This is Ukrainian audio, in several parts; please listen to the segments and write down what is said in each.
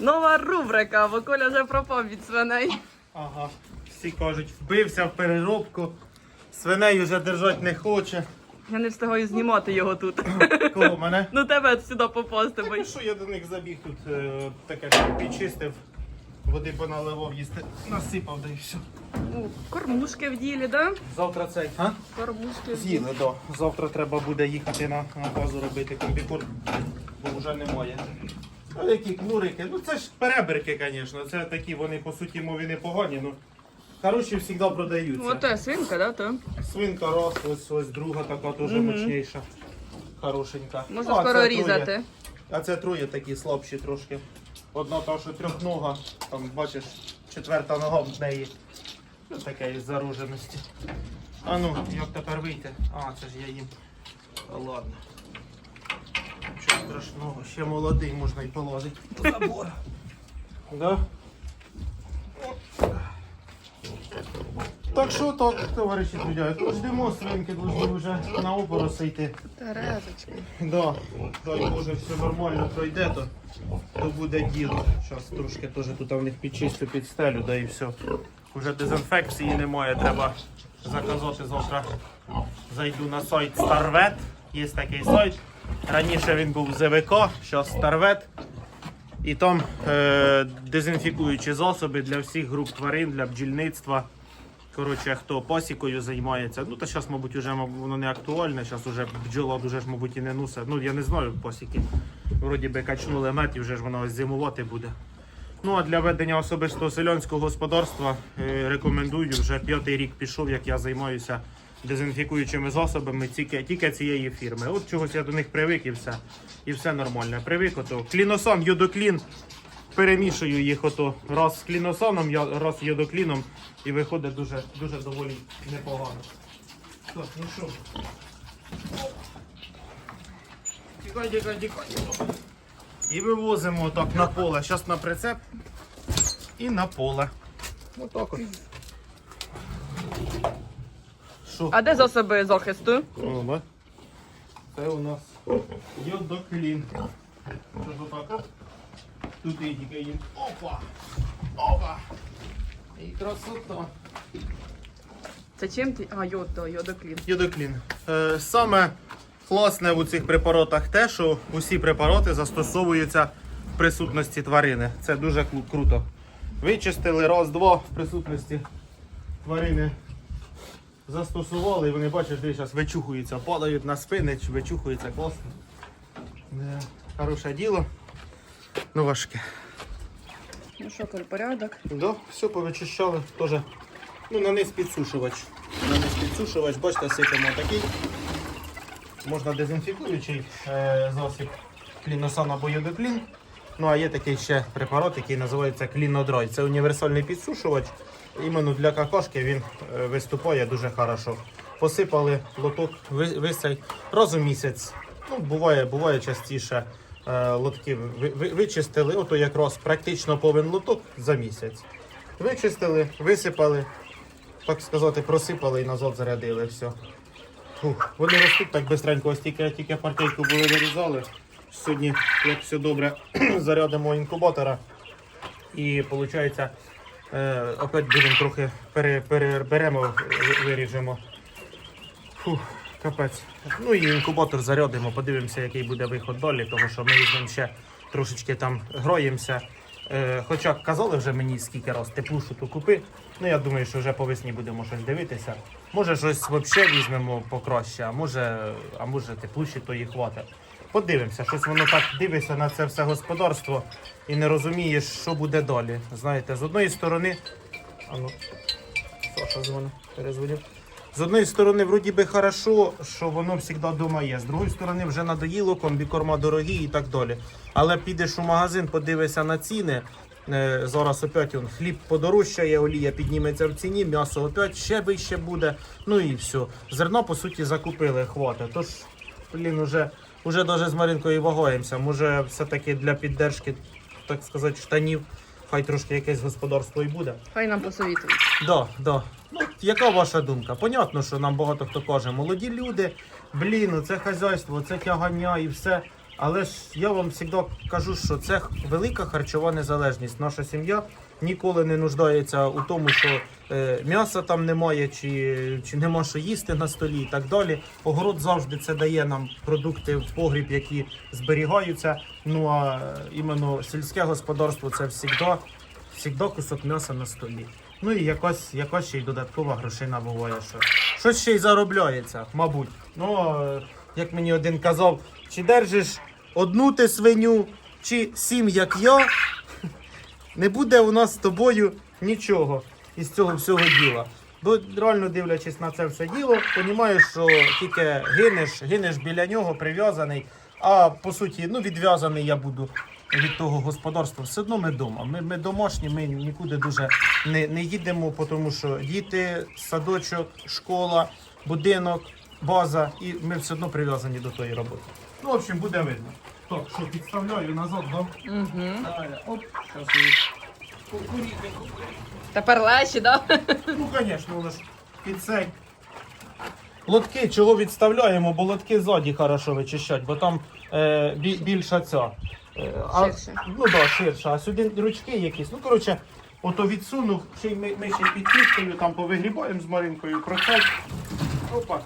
Нова рубрика, бо Коля вже пропав від свиней. Ага. Всі кажуть, вбився в переробку. Свиней вже держати не хоче. Я не встигаю знімати його тут. Кого мене? Ну тебе сюди попасти, бо Так, що я до них забіг тут е, таке підчистив, води поналивав, їсти насипав, да і все. О, кормушки в ділі, да? Завтра цей. А? Кормушки в ділі. З'їли. Да. Завтра треба буде їхати на, на базу робити комбікорм, бо вже немає. А які кнурики? Ну це ж перебірки, звісно. Це такі, вони по суті мові непогані, ну хороші завжди продаються. Оте свинка, да, то? Свинка раз, ось ось друга така теж Мгм. мощніша. Хорошенька. Можна Ну, а скоро це різати. троє. А це троє такі слабші трошки. Одна та, що трьохнога, там бачиш, четверта нога в неї. Ну, таке із заруженості. А ну, як тепер вийти? А, це ж я їм. Та ладно. Нічого страшного, ще молодий можна й положити. до забору. Да? Так що так, товариші то ждемо свинки, повинні вже на опороси йти. Терезочки. Да, дай Боже, все нормально пройде, то, то буде діло. Зараз трошки теж тут в них підчистю під стелю, да і все. Уже дезінфекції немає, треба заказати завтра. Зайду на сайт Starvet. Є такий сайт. Раніше він був ЗВК, зараз Starvet. І там е, дезінфікуючі засоби для всіх груп тварин, для бджільництва. Коротше, хто пасікою займається, ну та зараз, мабуть, вже воно не актуальне, зараз вже бджола дуже ж, мабуть, і не носить. Ну, я не знаю пасіки. Вроді би качнули мед і вже ж воно зимувати буде. Ну а для ведення особистого селянського господарства е, рекомендую. Вже п'ятий рік пішов, як я займаюся дезінфікуючими засобами тільки, тільки цієї фірми. От чогось я до них привик і все. І все нормально. Привик ото. Кліносан, йодоклін. Перемішую їх ото раз з кліносаном, я- раз з йодокліном і виходить дуже, дуже доволі непогано. Так, ну що? Тікай, тікай, тікай. І вивозимо так на поле. Зараз на прицеп і на поле. Отак от. Що? А де засоби захисту? О. Це у нас йодоклін. Що ж отак? Тут і тільки їм. Опа! Опа! І красота. Це чим ти? А, йодо, йодоклін. Йодоклін. Е, саме класне у цих препаратах те, що усі препарати застосовуються в присутності тварини. Це дуже круто. Вичистили раз-два в присутності тварини. Застосували, і вони бачиш, де зараз вичухуються, падають на спини, вичухуються класно. Да. Хороше діло. Ну важке. Ну що, порядок? Да, все повичищали. Тоже, ну, на низ підсушувач. На низ підсушувач, бачите, сипемо такий. Можна дезінфікуючий е, засіб кліносан або йодоклін. Ну а є такий ще препарат, який називається клінодрой. Це універсальний підсушувач. Іменно для какашки він е, виступає дуже хорошо. Посипали лоток ви- висей раз у місяць. Ну, буває, буває частіше. Е, лотки ви- ви- вичистили, ото якраз практично повен лоток за місяць. Вичистили, висипали, так сказати, просипали і назад зарядили. Все. Фух, вони ростуть так бистренько, ось тільки, тільки партійку були вирізали. Сьогодні, як все добре, зарядимо інкубатора. І виходить, е, опять будемо трохи пере, переберемо, ви- виріжемо. Фух, капець. Ну і інкубатор зарядимо, подивимося, який буде виход далі, тому що ми з ним ще трошечки там гроємося. Е, хоча казали вже мені скільки раз теплушу ту купи. Ну я думаю, що вже по весні будемо щось дивитися. Може щось взагалі візьмемо покраще, а може, а може теплуші то і хватить. Подивимося, щось воно так дивиться на це все господарство і не розумієш, що буде далі. Знаєте, з одної сторони. А ну, Саша дзвонить, перезвонив. З одної сторони, вроді би хорошо, що воно завжди вдома є. З другої сторони, вже надоїло, комбікорма дорогі і так далі. Але підеш у магазин, подивишся на ціни. е, Зараз опять он, хліб подорожчає, олія підніметься в ціні, м'ясо опять ще вище буде. Ну і все. Зерно, по суті, закупили, хватить. Тож, блін, уже, уже навіть з Маринкою вагаємося. Може, все-таки для піддержки, так сказати, штанів, хай трошки якесь господарство і буде. Хай нам посовітують. Да, да. Ну, яка ваша думка? Понятно, що нам багато хто каже, молоді люди, блін, це хазяйство, це тягання і все. Але ж я вам завжди кажу, що це велика харчова незалежність. Наша сім'я ніколи не нуждається у тому, що е, м'яса там немає, чи, чи нема що їсти на столі і так далі. Огород завжди це дає нам продукти в погріб, які зберігаються. Ну а е, іменно сільське господарство це завжди, завжди кусок м'яса на столі. Ну і якась, якась ще й додаткова грошина буває, що щось ще й заробляється, мабуть. Ну, е, як мені один казав, чи держиш одну ти свиню, чи сім, як я, не буде у нас з тобою нічого із цього всього діла. Бо реально дивлячись на це все діло, розумієш, що тільки гинеш, гинеш біля нього, прив'язаний. А по суті, ну відв'язаний я буду від того господарства. Все одно ми вдома. Ми, ми домашні, ми нікуди дуже не, не їдемо, тому що діти, садочок, школа, будинок, база, і ми все одно прив'язані до тої роботи. Ну, в общем, буде видно. Так, що підставляю назад, да? Угу. Давай, Оп, зараз її кукурікненько. Тепер легші, да? Ну, звісно, лиш під цей. Лотки чого відставляємо, бо лотки ззаді хорошо вичищать, бо там е, бі- більша ця. Е, а, Ширше. Ну так, да, ширша. А сюди ручки якісь. Ну, коротше, ото відсунув, ще й ми, ми ще під кліткою там повигрібаємо з Маринкою про цей. Опа.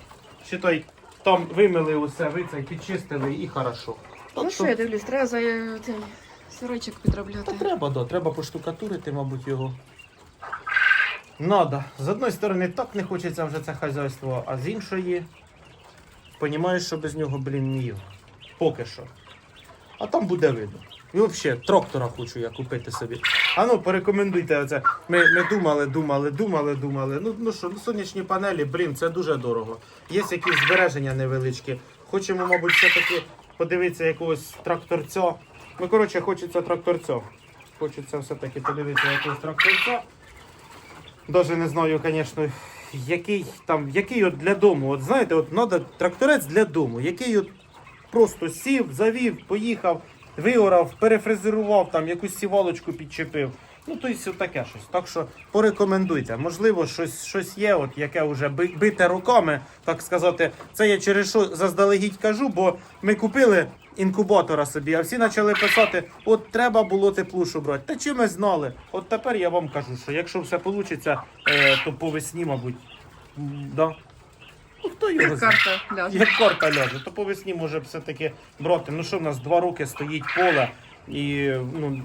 Ще той там вимили усе, ви цей підчистили і хорошо. Ну що, я дивлюсь, треба за е, цей сирочок Та треба, да, треба поштукатурити, мабуть, його. Надо. З одної сторони, так не хочеться вже це хазяйство, а з іншої, понімаєш, що без нього, блін, ні. Поки що. А там буде видно. І взагалі, трактора хочу я купити собі. А ну, порекомендуйте оце. Ми, ми думали, думали, думали, думали. Ну, ну що, ну сонячні панелі, блін, це дуже дорого. Є якісь збереження невеличкі. Хочемо, мабуть, все-таки подивитися якогось тракторця. Ну, коротше, хочеться тракторця. Хочеться все-таки подивитися якогось тракторця. Даже не знаю, звісно, який там, який от для дому. От знаєте, от треба тракторець для дому, який от просто сів, завів, поїхав, виорав, перефрезерував, там якусь сівалочку підчепив. Ну, то есть таке щось. Так що порекомендуйте. Можливо, щось, щось є, от яке вже би- бите руками, так сказати. Це я через що заздалегідь кажу, бо ми купили інкубатора собі, а всі почали писати: от треба було теплушу брати. Та чи ми знали? От тепер я вам кажу, що якщо все вийде, то по весні, мабуть. Да. Ну, хто його Як карта ляже. Як карта ляже, то по весні може все-таки брати. Ну що в нас два роки стоїть поле і ну,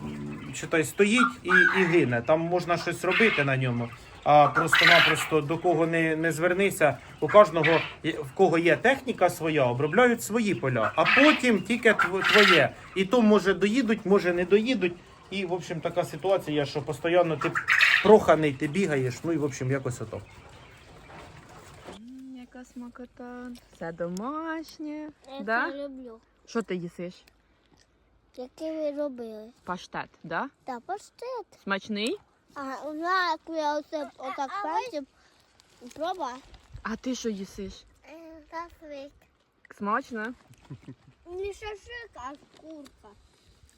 читай, стоїть і, і гине. Там можна щось робити на ньому. А просто-напросто до кого не, не звернися, у кожного в кого є техніка своя, обробляють свої поля, а потім тільки твоє. І то може доїдуть, може не доїдуть. І в общем така ситуація, що постійно ти проханий, ти бігаєш. Ну і в общем якось ото. Яка смакота. Все домашнє. Я Да? це люблю. Що ти їсиш? Яке ви робили? Паштет, да? Та паштет. Смачний? А вона, як я оце отак пальцем проба. А ти що їсиш? Шашлик. Смачно? Не шашлик, а курка.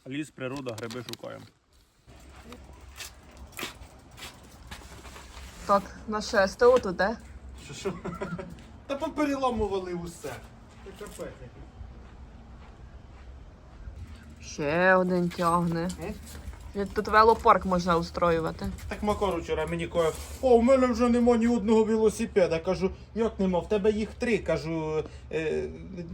Ліс, природа, гриби шукаємо. Так, наше СТО тут, де? Що що? Та попереламували усе. Це капець. Ще один тягне. М? Тут велопарк можна устроювати. Так Макар вчора мені каже, о, в мене вже нема ні одного велосипеда. Кажу, як нема? В тебе їх три. Кажу, е,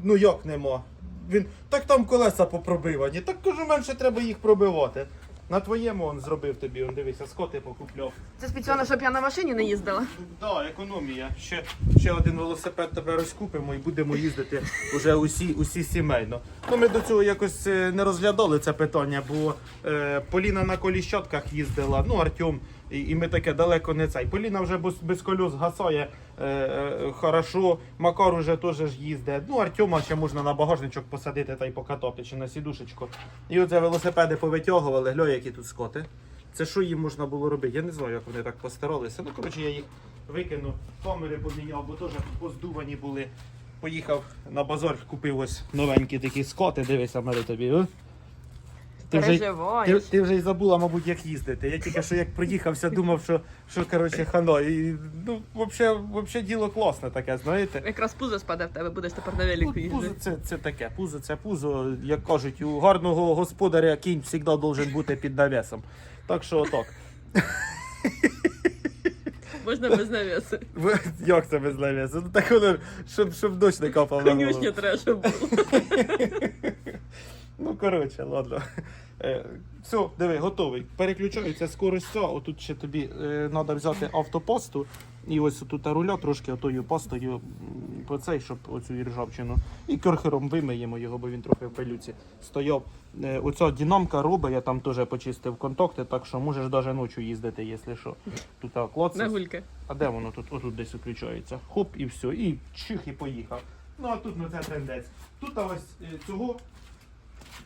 ну як нема? Він, так там колеса попробивані. Так кажу, менше треба їх пробивати. На твоєму он зробив тобі, он дивися, скоти покупляв. Це спеціально, щоб я на машині не їздила. Да, економія. Ще, ще один велосипед тебе розкупимо і будемо їздити вже усі, усі сімейно. Ну, ми до цього якось е, не розглядали це питання, бо е, Поліна на коліщатках їздила, ну Артем, і, і ми таке далеко не цей. Поліна вже без, без кольос гасає е, е, хорошо, Макар уже теж їздить. Ну, Артема ще можна на багажничок посадити та й покатати, чи на сідушечку. І оце велосипеди повитягували, глянь, які тут скоти. Це що їм можна було робити? Я не знаю, як вони так постаралися. Ну, коротше, я їх викинув, камери поміняв, бо теж поздувані були. Поїхав на базар, купив ось новенькі такі скоти, дивися, Мари тобі. О? Ти вже, ти, Переживаєш. ти вже й забула, мабуть, як їздити. Я тільки що як приїхався, думав, що, що коротше, хано. І, ну, взагалі, взагалі діло класне таке, знаєте. Якраз пузо спаде в тебе, будеш тепер на Ну, велику Пузо їздити. це, це таке, пузо це пузо, як кажуть, у гарного господаря кінь завжди должен бути під навесом. Так що отак. Можна без навеси. Ви- Як це без навесу? Ну так воно, щоб, щоб дощ не капав на голову. Конюшня треба, щоб було. Ну, коротше, ладно. Е, все, диви, готовий. Переключається скорость ця. Отут ще тобі треба взяти автопасту. І ось тут руля трошки отою пастою м, по цей, щоб оцю і ржавчину. І керхером вимиємо його, бо він трохи в пилюці стояв. Е, оця динамка робить, я там теж почистив контакти, так що можеш навіть ночі їздити, якщо що. Тут. На гульки. А де воно тут? Отут десь включається. Хоп, і все. І чих, і поїхав. Ну а тут ну це трендець. Тут ось е, цього.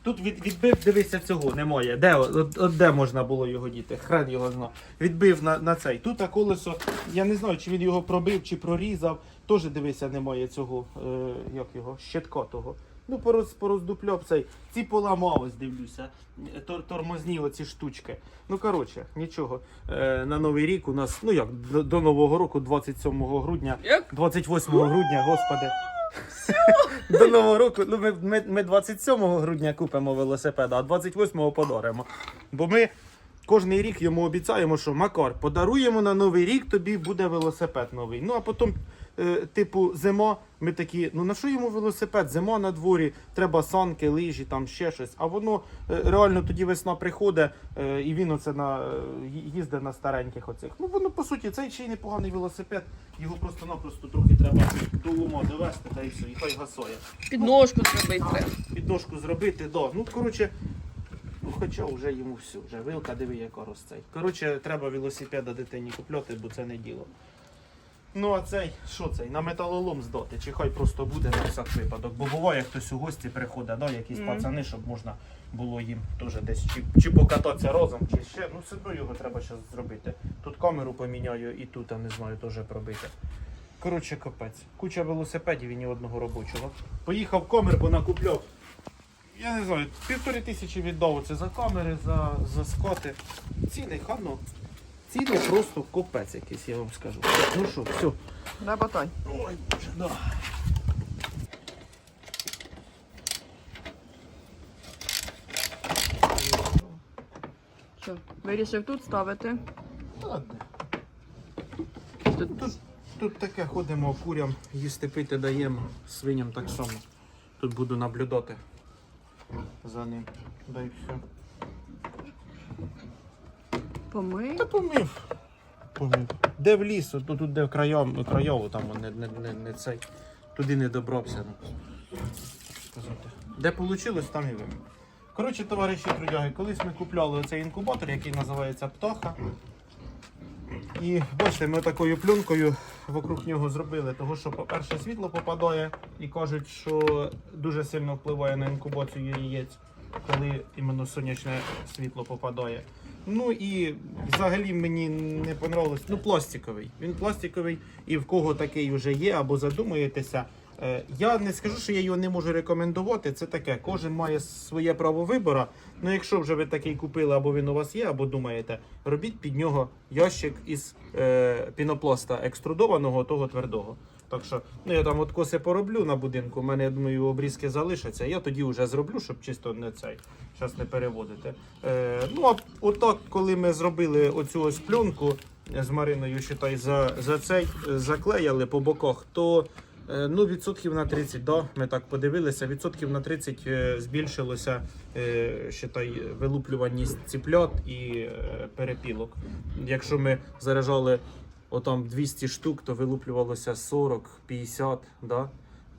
Тут від, відбив, дивися, цього немає. Де, от, от де можна було його діти? Хрен його зна. Відбив на, на цей. Тут а колесо, я не знаю, чи він його пробив, чи прорізав. Теж дивися, немає цього, е, як його, щитка того. Ну, пороз, пороздупляв цей. Ці поламалось, дивлюся. Е, Тор, тормозні оці штучки. Ну, коротше, нічого. Е, на Новий рік у нас, ну як, до, до Нового року, 27 грудня. Як? 28 грудня, господи. До Нового року. Ну, ми, ми, ми 27 грудня купимо велосипеда, а 28-го подаримо. Бо ми кожний рік йому обіцяємо, що Макар, подаруємо на Новий рік, тобі буде велосипед новий. Ну а потім, е, типу, зима, ми такі, ну на що йому велосипед? Зима на дворі, треба санки, лижі, там ще щось. А воно е, реально тоді весна приходить, е, і він оце на, е, їздить на стареньких оцих. Ну воно по суті, цей ще й непоганий велосипед, його просто-напросто трохи треба до ума довести, та і все, і хай гасоє. Підножку зробити треба. Підножку зробити, да. Ну, коротше, ну, хоча вже йому все, вже вилка, диви, яка росте. Коротше, треба велосипеда дитині купляти, бо це не діло. Ну, а цей, що цей? На металолом здати, чи хай просто буде на всяк випадок. Бо буває, хтось у гості приходить, да, якісь Мгм. пацани, щоб можна було їм теж десь чи, чи покататися разом, чи ще. Ну, все одно його треба зараз зробити. Тут камеру поміняю і тут, а не знаю, теж пробити. Коротше, капець. Куча велосипедів і ні одного робочого. Поїхав комер, бо накупляв. Я не знаю, півтори тисячі віддав це за камери, за, за скоти. Ціни, хано. Ціни просто копець якийсь, я вам скажу. Ну що, все. Работай. Ой, боже, да. Що, вирішив тут ставити? Ладно. Тут Тут, тут таке ходимо курям, їсти пити даємо, свиням так само. Тут буду наблюдати за ним. Дай все. помий. Та помив. Помив. Де в ліс, тут, тут де в краям, краєву, там не, не, не, не цей. Туди не добрався. Ну. Де вийшло, там і вимив. Коротше, товариші трудяги, колись ми купляли оцей інкубатор, який називається Птаха. І бачите, ми такою пленкою вокруг нього зробили, того що, по-перше, світло попадає і кажуть, що дуже сильно впливає на інкубацію яєць, коли іменно сонячне світло попадає. Ну і взагалі мені не понравилось. Ну, пластиковий. Він пластиковий, і в кого такий вже є, або задумаєтеся. Е, Я не скажу, що я його не можу рекомендувати. Це таке, кожен має своє право вибору. Ну, якщо вже ви такий купили, або він у вас є, або думаєте, робіть під нього ящик із е, пінопласта екструдованого, того твердого. Так що, ну я там от коси пороблю на будинку. У мене я думаю, обрізки залишаться. Я тоді вже зроблю, щоб чисто не цей час не переводити. Е, ну а отак, коли ми зробили оцю ось пленку з Мариною, считай, за, за цей е, заклеяли по боках, то ну, відсотків на 30, да, ми так подивилися, відсотків на 30 е, збільшилося е, считай, вилуплюваність ціплят і е, перепілок. Якщо ми заряджали отам 200 штук, то вилуплювалося 40-50, да?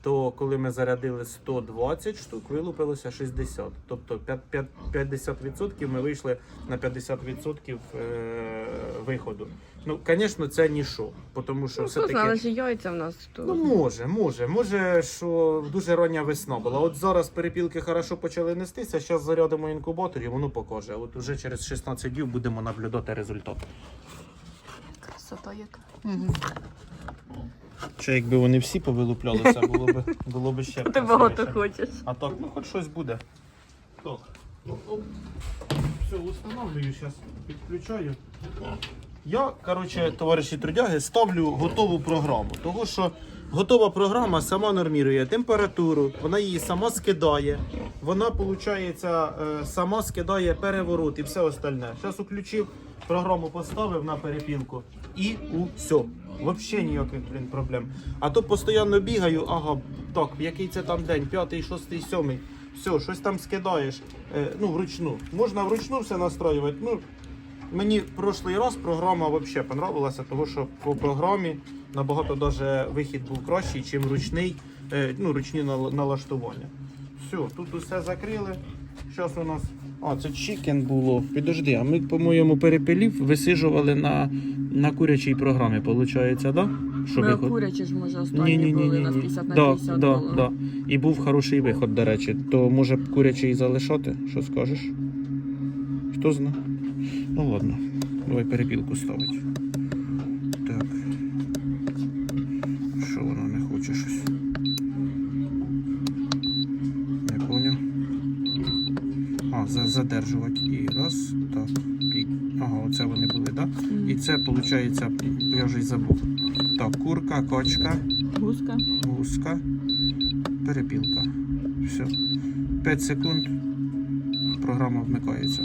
То коли ми зарядили 120 штук, вилупилося 60. Тобто п'ят- п'ят- 50% ми вийшли на 50% е, виходу. Ну, звісно, це ніщо, тому що Ну, знає, але ж яйця в нас тут. Ну, може, може. Може, що дуже рання весна була. От зараз перепілки хорошо почали нестися, зараз зарядимо інкубатор і воно покаже. От уже через 16 днів будемо наблюдати результат. Красота яка. Чи якби вони всі повилуплялися, було б, було б ще Ти багато хочеш. А так, ну хоч щось буде. Так. Все, установлюю, зараз підключаю. Я, коротше, товариші трудяги, ставлю готову програму. Того, що готова програма сама нормірує температуру, вона її сама скидає, вона, виходить, сама скидає переворот і все остальне. Зараз включив, програму поставив на перепілку і все. Взагалі ніяких блін, проблем. А то постійно бігаю, ага, так, який це там день, п'ятий, шостий, сьомий. Все, щось там скидаєш. Е, ну, вручну. Можна вручну все настроювати. Ну, Мені прошлий раз програма взагалі понравилася, тому що по програмі набагато даже вихід був кращий, ніж ручний, е, ну, ручні налаштування. Все, тут усе закрили. Зараз у нас. А, це чікен було. Підожди, а ми, по-моєму, перепилів висижували на, на курячій програмі, виходить, так? Да? Ми виход... курячі ж може ні, останні ні, ні, були ні, ні, ні. 50 на Да, 50 да, було. да. І був хороший виход, до речі. То може б курячий залишати? Що скажеш? Хто зна? Ну ладно, давай перепілку ставить. Задержувати. І раз, так. І... Ага, оце вони були, так? Да? І це, виходить, я вже й забув. Так, курка, кочка. Гуска. Гуска, перепілка. Все. 5 секунд. Програма вмикається.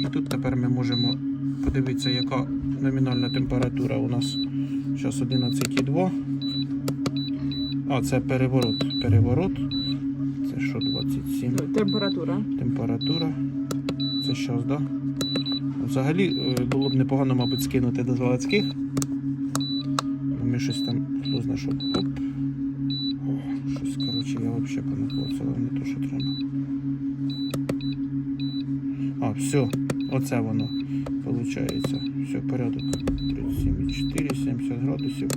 І тут тепер ми можемо подивитися, яка номінальна температура у нас. Зараз 11,2. А, це переворот. Переворот. Це що 27? Температура. Температура. Це щас, так? Да? Взагалі е, було б непогано, мабуть, скинути до заводських. Ми щось там, хто знає, що. Оп. О, щось, коротше, я взагалі понаклоцала, не то, що треба. А, все, оце воно. Получається. Все, порядок. 37,4, 70 градусів.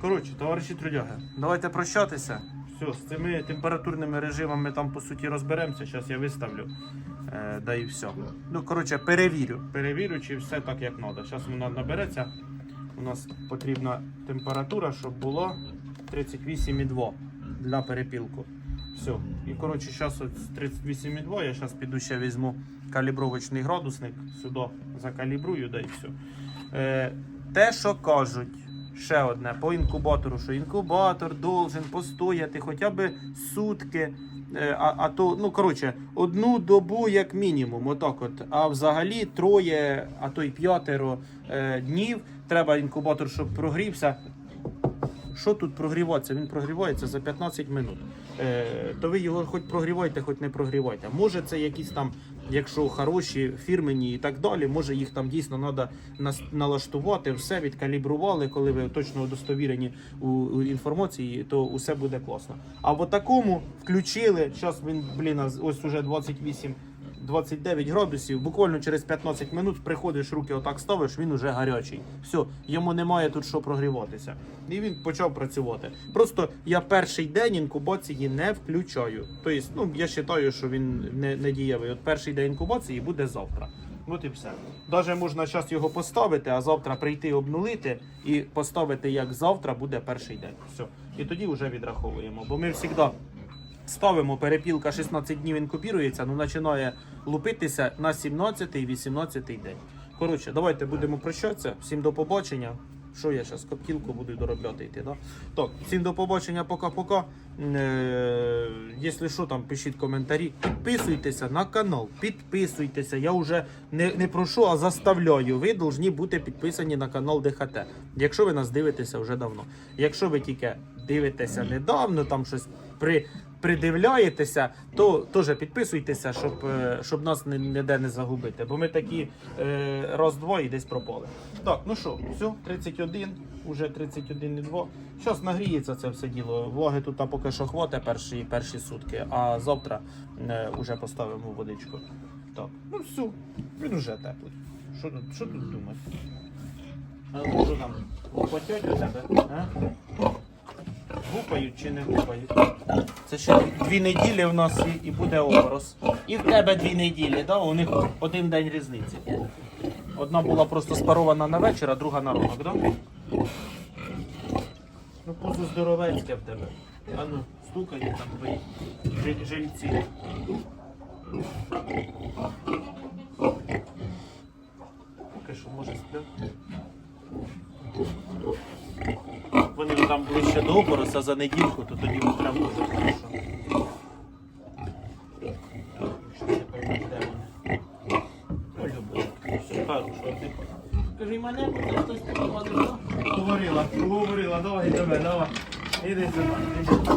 Коротше, товариші трудяги, давайте прощатися. Все, з цими температурними режимами там по суті розберемося. Зараз я виставлю. Е, да і все. Ну, коротше, перевірю. Перевірю, чи все так, як треба. Зараз вона набереться. У нас потрібна температура, щоб було 38,2 для перепілку. Все. І коротше, зараз 38,2 я зараз піду ще візьму калібровочний градусник, сюди закалібрую, да і все. Е, те, що кажуть, ще одне по інкубатору, що інкубатор должен постояти хоча б сутки. Е, А, а то, ну коротше, одну добу як мінімум, отак от. А взагалі троє, а то й п'ятеро е, днів треба інкубатор, щоб прогрівся. Що тут прогріватися? Він прогрівається за 15 минут. Е, то ви його хоч прогрівайте, хоч не прогрівайте. Може, це якісь там, якщо хороші, фірмені і так далі, може їх там дійсно треба налаштувати, все відкалібрували, коли ви точно удостовірені у, інформації, то усе буде класно. А в такому включили, зараз він, блін, ось уже 28. 29 градусів, буквально через 15 минут приходиш, руки отак ставиш, він уже гарячий. Все, йому немає тут що прогріватися. І він почав працювати. Просто я перший день інкубації не включаю. Тобто, ну я вважаю, що він не, не дієвий. От перший день інкубації буде завтра. От і все. Даже можна зараз його поставити, а завтра прийти обнулити і поставити, як завтра буде перший день. Все. І тоді вже відраховуємо. Бо ми завжди ставимо, перепілка 16 днів інкубірується, ну починає лупитися на 17 і 18 день. Коротше, давайте будемо прощатися. Всім до побачення. Що я зараз коптілку буду доробляти йти, да? Так, всім до побачення, пока-пока. Е, Якщо що, там пишіть коментарі. Підписуйтеся на канал, підписуйтеся. Я вже не, не прошу, а заставляю. Ви повинні бути підписані на канал ДХТ. Якщо ви нас дивитеся вже давно. Якщо ви тільки дивитеся недавно, там щось при, придивляєтеся, то теж підписуйтеся, щоб, е, щоб нас ні- ніде не загубити. Бо ми такі е, раз-два десь пропали. Так, ну що, все, 31, уже 31,2. Зараз нагріється це все діло. Влаги тут поки що хватить перші, перші сутки, а завтра е, вже поставимо водичку. Так, ну все, він уже теплий. Що тут, що тут думати? Ну, що там? Лопотять у тебе? А? Гупають чи не гупають. Це ще дві неділі в нас і, буде опорос. І в тебе дві неділі, да? у них один день різниці. Одна була просто спарована на вечір, а друга на ранок, да? Ну, позу здоровецьке в тебе. А ну, стукай там твої жильці. Поки що, може, сплять. Вони там ближче до опороса за недільку, то тоді прям дуже хорошо. Скажи, мене буде хтось поговорив, Говорила, говорила, давай тебе, давай. Іди сюди, іди.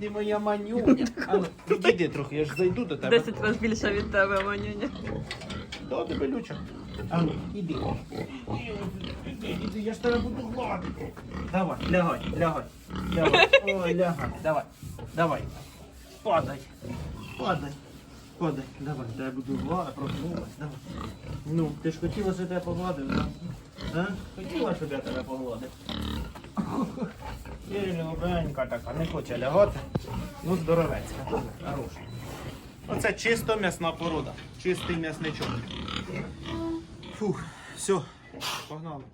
Ти моя манюня. А ну, відійди трохи, я ж зайду до тебе. Десять разів більше від тебе, Манюня. Да, тебе люча. А ну, іди. Іди, іди, я ж тебе буду гладити. Давай, лягай, лягай. Лягай. Ой, лягай. Давай. Давай. Падай. Падай. Падай. Давай, я буду гладити, проснулась. Давай. Ну, ти ж хотіла, щоб я тебе погладив, да? А? Хотіла, щоб я тебе погладив. Є така, не хоче лягати. Ну, здоровецька. Хороша. Оце чисто м'ясна порода. Чистий м'ясничок. Фух, все, погнали.